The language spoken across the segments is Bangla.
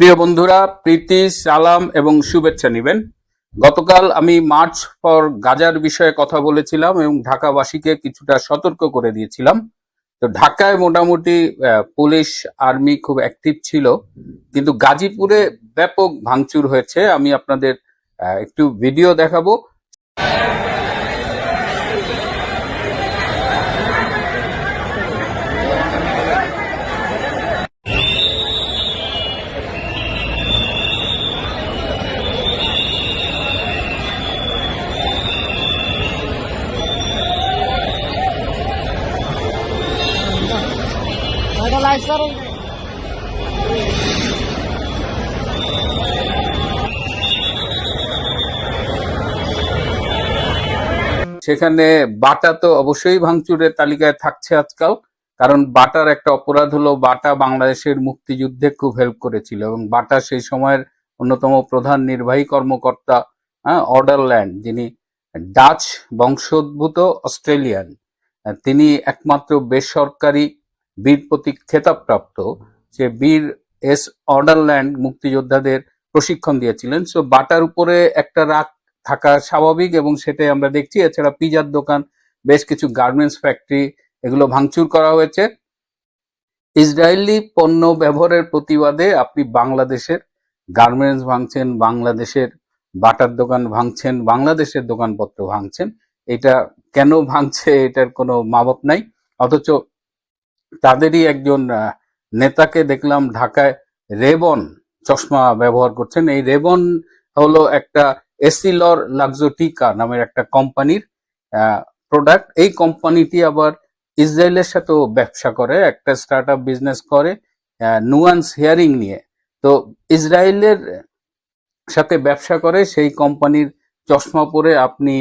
প্রিয় বন্ধুরা, প্রীতি, সালাম এবং শুভেচ্ছা নিবেন। গতকাল আমি মার্চ ফর গাজার বিষয়ে কথা বলেছিলাম এবং ঢাকাবাসীকে কিছুটা সতর্ক করে দিয়েছিলাম। তো ঢাকায় মোটামুটি পুলিশ, আর্মি খুব অ্যাক্টিভ ছিল, কিন্তু গাজীপুরে ব্যাপক ভাঙচুর হয়েছে। আমি আপনাদের একটু ভিডিও দেখাবো। সেখানে বাটা তো অবশ্যই ভাঙচুরের তালিকায় থাকছে আজকাল, কারণ বাটার একটা অপরাধ হলো বাটা বাংলাদেশের মুক্তিযুদ্ধে খুব হেল্প করেছিল এবং বাটা সেই সময়ের অন্যতম প্রধান নির্বাহী কর্মকর্তা হ্যাঁ অর্ডারল্যান্ড, যিনি ডাচ বংশোদ্ভূত অস্ট্রেলিয়ান। তিনি একমাত্র বেসরকারি বীর প্রতীক খেতাবপ্রাপ্ত যে বীর এস অর্ডারল্যান্ড মুক্তিযোদ্ধাদের প্রশিক্ষণ দিয়েছিলেন। সো বাটার উপরে একটা রাগ থাকা স্বাভাবিক এবং সেটাই আমরা দেখছি। এছাড়া পিজার দোকান, বেশ কিছু গার্মেন্টস ফ্যাক্টরি এগুলো ভাঙচুর করা হয়েছে। ইসরায়েলি পণ্য ব্যবহারের প্রতিবাদে আপনি বাংলাদেশের গার্মেন্টস ভাঙছেন, বাংলাদেশের বাটার দোকান ভাঙছেন, বাংলাদেশের দোকানপত্র ভাঙছেন। এটা কেন ভাঙছে, এটার কোনো মাবাপ নাই। অথচ তাদেরই একজন নেতাকে দেখলাম ঢাকায় রেবন চশমা ব্যবহার করছেন। এই রেবন হলো একটা এসিলর লাক্সোটিকা নামের একটা কোম্পানির প্রোডাক্ট এই কোম্পানিটি আবার ইসরায়েলের সাথেও ব্যবসা করে, একটা স্টার্ট আপ বিজনেস করে নুয়ান্স হিয়ারিং নিয়ে। তো ইসরায়েলের সাথে ব্যবসা করে, সেই কোম্পানির চশমা পরে আপনি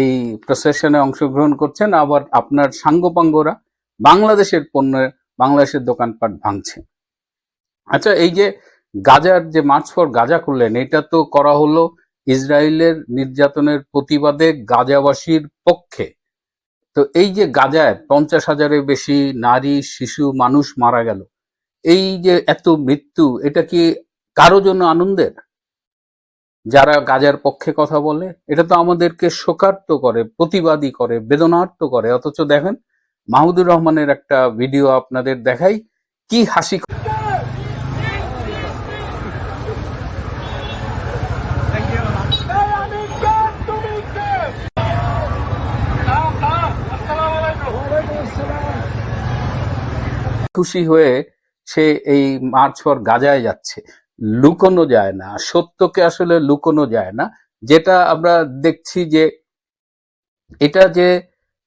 এই প্রসেশনে অংশগ্রহণ করছেন। আবার আপনার সাঙ্গপাঙ্গরা বাংলাদেশের পণ্য বাংলাদেশের দোকানপাট ভাঙছে। আচ্ছা এই যে গাজার যে মার্চ ফর গাজা করলেন, এটা তো করা হলো ইসরায়েলের নির্যাতনের প্রতিবাদে গাজাবাসীর পক্ষে। তো এই যে গাজায় পঞ্চাশ হাজারের বেশি নারী, শিশু, মানুষ মারা গেল, এই যে এত মৃত্যু, এটা কি কারও জন্য আনন্দের? যারা গাজার পক্ষে কথা বলে, এটা তো আমাদেরকে শোকার্ত করে, প্রতিবাদী করে, বেদনার্ত করে। অথচ দেখেন মাহমুদুর রহমানের একটা ভিডিও আপনাদের দেখাই। কি হাসি খুশি হয়ে সে এই মার্চ ফর গাজায় যাচ্ছে। লুকোনো যায় না। সত্যকে আসলে লুকোনো যায় না। যেটা আমরা দেখছি যে এটা যে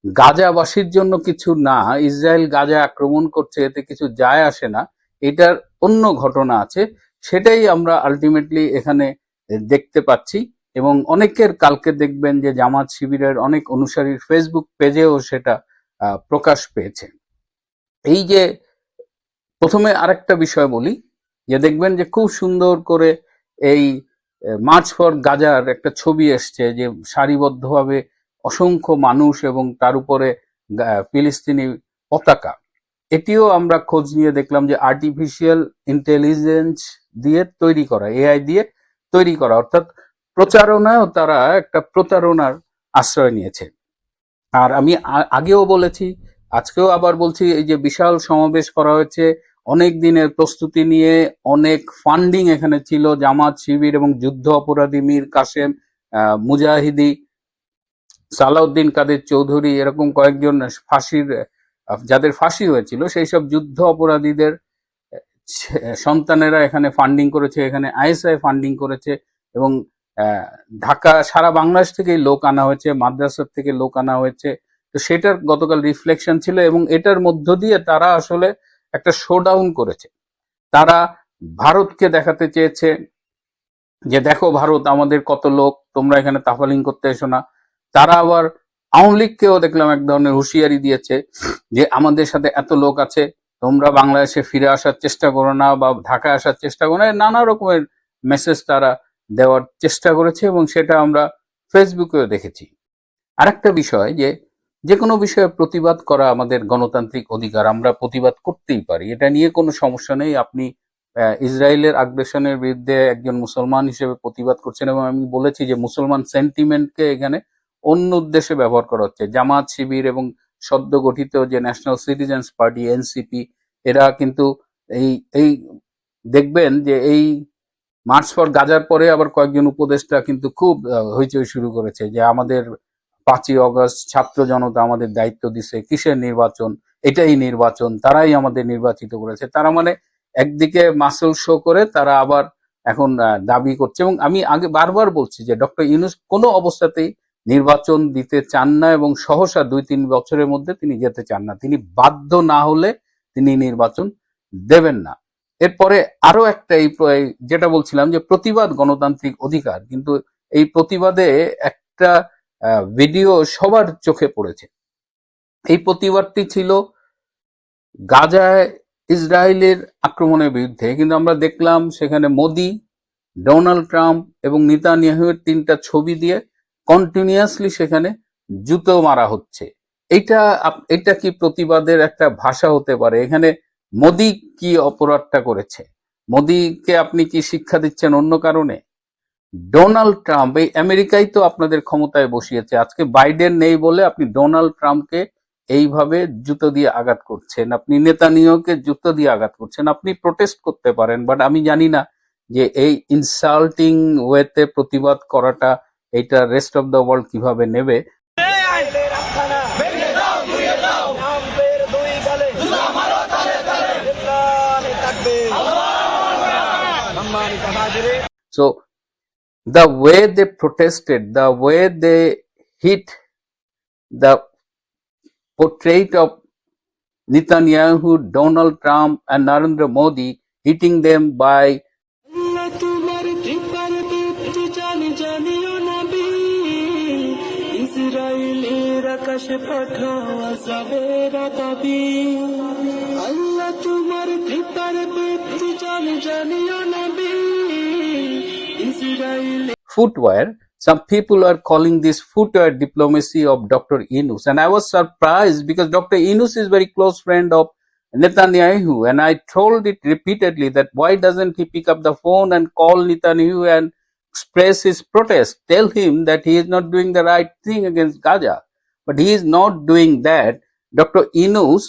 গাজাবাসীর জন্য কিছু না, ইসরায়েল গাজা আক্রমণ করছে, এতে কিছু যায় আসে না, এটার অন্য ঘটনা আছে, সেটাই আমরা আলটিমেটলি এখানে দেখতে পাচ্ছি, এবং অনেকের কালকে দেখবেন যে জামাত শিবিরের অনেক অনুসারীর ফেসবুক পেজেও সেটা প্রকাশ পেয়েছে। এই যে প্রথমে আরেকটা বিষয় বলি, যে দেখবেন যে খুব সুন্দর করে এই মার্চ ফর গাজার একটা ছবি এসছে, যে সারিবদ্ধভাবে অসংখ্য মানুষ এবং তার উপরে ফিলিস্তিনি পতাকা। এটিও আমরা খোঁজ নিয়ে দেখলাম যে আর্টিফিশিয়াল ইন্টেলিজেন্স দিয়ে তৈরি করা এআই দিয়ে তৈরি করা অর্থাৎ প্রচারণাও তারা একটা প্রতারণার আশ্রয় নিয়েছে। আর আমি আগেও বলেছি আজকেও আবার বলছি এই যে বিশাল সমাবেশ করা হয়েছে অনেক দিনের প্রস্তুতি নিয়ে অনেক ফান্ডিং এখানে ছিল জামাত শিবির এবং যুদ্ধ অপরাধী মীর আহ, মুজাহিদি সালাউদ্দিন কাদের চৌধুরী এরকম কয়েকজন ফাঁসির, যাদের ফাঁসি হয়েছিল, সেই সব যুদ্ধ অপরাধীদের সন্তানেরা এখানে ফান্ডিং করেছে, এখানে আইএসআই ফান্ডিং করেছে এবং ঢাকা, সারা বাংলাদেশ থেকেই লোক আনা হয়েছে, মাদ্রাসার থেকে লোক আনা হয়েছে। তো সেটার গতকাল রিফ্লেকশন ছিল এবং এটার মধ্য দিয়ে তারা আসলে একটা শোডাউন করেছে। তারা ভারতকে দেখাতে চেয়েছে যে, দেখো ভারত, আমাদের কত লোক, তোমরা এখানে তাফালিং করতে এসো না। তারা আবার আওয়ামী লীগকেও দেখলাম এক ধরনের হুঁশিয়ারি দিয়েছে যে আমাদের সাথে এত লোক আছে, তোমরা বাংলাদেশে ফিরে আসার চেষ্টা করো না বা ঢাকায় আসার চেষ্টা করো না। নানা রকমের মেসেজ তারা দেওয়ার চেষ্টা করেছে এবং সেটা আমরা ফেসবুকেও দেখেছি। আরেকটা বিষয় যে যে কোনো বিষয়ে প্রতিবাদ করা আমাদের গণতান্ত্রিক অধিকার, আমরা প্রতিবাদ করতেই পারি। এটা নিয়ে কোনো সমস্যা নেই। আপনি ইসরায়েলের আগ্রাসনের বিরুদ্ধে একজন মুসলমান হিসেবে প্রতিবাদ করছেন এবং আমি বলেছি যে মুসলমান সেন্টিমেন্টকে এখানে অন্য উদ্দেশ্যে ব্যবহার করা হচ্ছে। জামাত শিবির এবং সদ্য গঠিত যে ন্যাশনাল সিটিজেন্স পার্টি এনসিপি এরা কিন্তু এই এই দেখবেন যে এই মার্চ ফর গাজার পরে আবার কয়েকজন উপদেষ্টা কিন্তু খুব হইচই শুরু করেছে যে আমাদের পাঁচই অগস্ট ছাত্র জনতা আমাদের দায়িত্ব দিছে, কিসের নির্বাচন? এটাই নির্বাচন, তারাই আমাদের নির্বাচিত করেছে। তারা মানে একদিকে মাসেল শো করে, তারা আবার এখন দাবি করছে। এবং আমি আগে বারবার বলছি যে ডক্টর ইউনুস কোনো অবস্থাতেই নির্বাচন দিতে চান না এবং সহসা দুই তিন বছরের মধ্যে তিনি যেতে চান না। তিনি বাধ্য না হলে তিনি নির্বাচন দেবেন না। এরপরে আরও একটা এই যেটা বলছিলাম যে প্রতিবাদ গণতান্ত্রিক অধিকার, কিন্তু এই প্রতিবাদে একটা ভিডিও সবার চোখে পড়েছে। এই প্রতিবাদটি ছিল গাজায় ইসরায়েলের আক্রমণের বিরুদ্ধে, কিন্তু আমরা দেখলাম সেখানে মোদি, ডোনাল্ড ট্রাম্প এবং নেতানিয়াহুয়ের তিনটা ছবি দিয়ে কন্টিনিউয়াসলি সেখানে জুতো মারা হচ্ছে। এটা এটা কি প্রতিবাদের একটা ভাষা হতে পারে? এখানে মোদি কি অপরাধটা করেছে? মোদিকে আপনি কি শিক্ষা দিচ্ছেন অন্য কারণে? ডোনাল্ড ট্রাম্প, এই আমেরিকাই তো আপনাদের ক্ষমতায় বসিয়েছে। আজকে বাইডেন নেই বলে আপনি ডোনাল্ড ট্রাম্পকে এইভাবে জুতো দিয়ে আঘাত করছেন। আপনি নেতানিয়াহুকে জুতো দিয়ে আঘাত করছেন। আপনি প্রোটেস্ট করতে পারেন বাট আমি জানি না যে এই ইনসাল্টিং ওয়েতে প্রতিবাদ করাটা এটা রেস্ট অফ দ্য ওয়ার্ল্ড কিভাবে নেবে ইসরায়েলের আস্তানা ভেঙে দাও ঘুরিয়ে দাও ট্রাম্পের দুই গালে জিন্দানি তাকবীর সম্মানিত হাজিরিন So the way they protested, the way they hit the portrait of Netanyahu, Donald Trump, and Narendra Modi, hitting them by ইসরায়েলের আকাশে পাঠাও আজাবের দাবি আল্লাহ তোমার কৃপার দীপ্তি জানি জানিও Nabi Israel footwear. Some people are calling this footwear diplomacy of Dr. Inus. And I was surprised because Dr. Inus is very close friend of Netanyahu. And I told it repeatedly that why doesn't he pick up the phone and call Netanyahu and express his protest? Tell him that he is not doing the right thing against Gaza. But he is not doing that. Dr. Inus,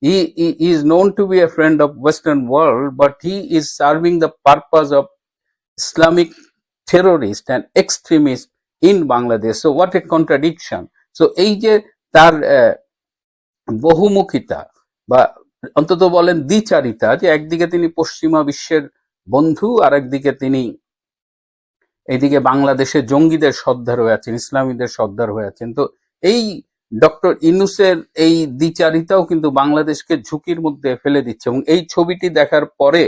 he, he he is known to be a friend of Western world, but he is serving the purpose of Islamic terrorist and extremist in Bangladesh. So what a contradiction. So এই যে তার বহুমুখিতা বা অন্তত বলেন দ্বিচারিতা যে একদিকে তিনি পশ্চিমা বিশ্বের বন্ধু আর একদিকে তিনি এইদিকে বাংলাদেশে জঙ্গিদের সর্দার হয়ে আছেন, ইসলামীদের সর্দার হয়ে আছেন। তো এই ডক্টর ইনুসের এই দ্বিচারিতাও কিন্তু বাংলাদেশকে ঝুঁকির মধ্যে ফেলে দিচ্ছে এবং এই ছবিটি দেখার পরে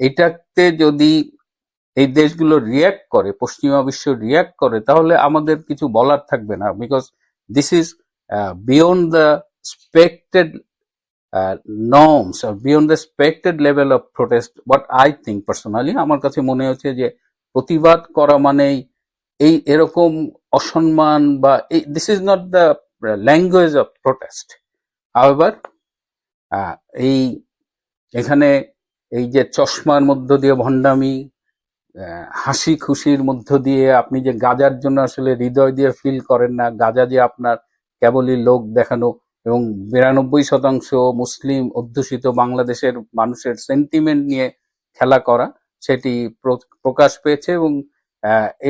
এটাতে যদি এই দেশগুলো রিয়াক্ট করে, পশ্চিমা বিশ্ব রিয়াক্ট করে, তাহলে আমাদের কিছু বলার থাকবে না because this is beyond the expected norms beyond the expected level of protest what I think personally আমার কাছে মনে হচ্ছে যে প্রতিবাদ করা মানেই এই এরকম অসম্মান বা এই this is not the language of protest however এই এখানে এই যে চশমার মধ্য দিয়ে ভণ্ডামি হাসি খুশির মধ্য দিয়ে আপনি যে গাজার জন্য আসলে হৃদয় দিয়ে ফিল করেন না, গাজা যে আপনার কেবলই লোক দেখানো এবং বিরানব্বই শতাংশ মুসলিম অধ্যুষিত বাংলাদেশের মানুষের সেন্টিমেন্ট নিয়ে খেলা করা সেটি প্র- প্রকাশ পেয়েছে এবং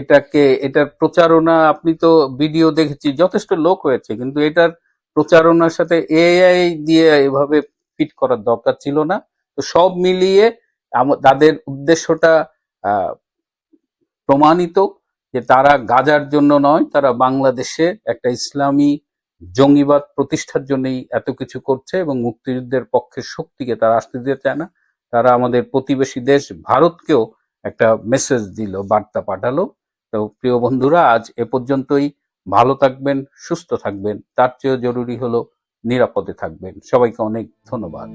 এটাকে, এটার প্রচারণা আপনি তো ভিডিও দেখেছি, যথেষ্ট লোক হয়েছে, কিন্তু এটার প্রচারণার সাথে এআই দিয়ে এভাবে ফিট করার দরকার ছিল না। তো সব মিলিয়ে তাদের উদ্দেশ্যটা প্রমাণিত যে তারা গাজার জন্য নয়, তারা বাংলাদেশে একটা ইসলামী জঙ্গিবাদ প্রতিষ্ঠার জন্যই এত কিছু করছে এবং মুক্তিযুদ্ধের পক্ষের শক্তিকে তারা আসতে দিতে চায় না। তারা আমাদের প্রতিবেশী দেশ ভারতকেও একটা মেসেজ দিল, বার্তা পাঠালো। তো প্রিয় বন্ধুরা, আজ এ পর্যন্তই। ভালো থাকবেন, সুস্থ থাকবেন। তার চেয়েও জরুরি হলো নিরাপদে থাকবেন। সবাইকে অনেক ধন্যবাদ।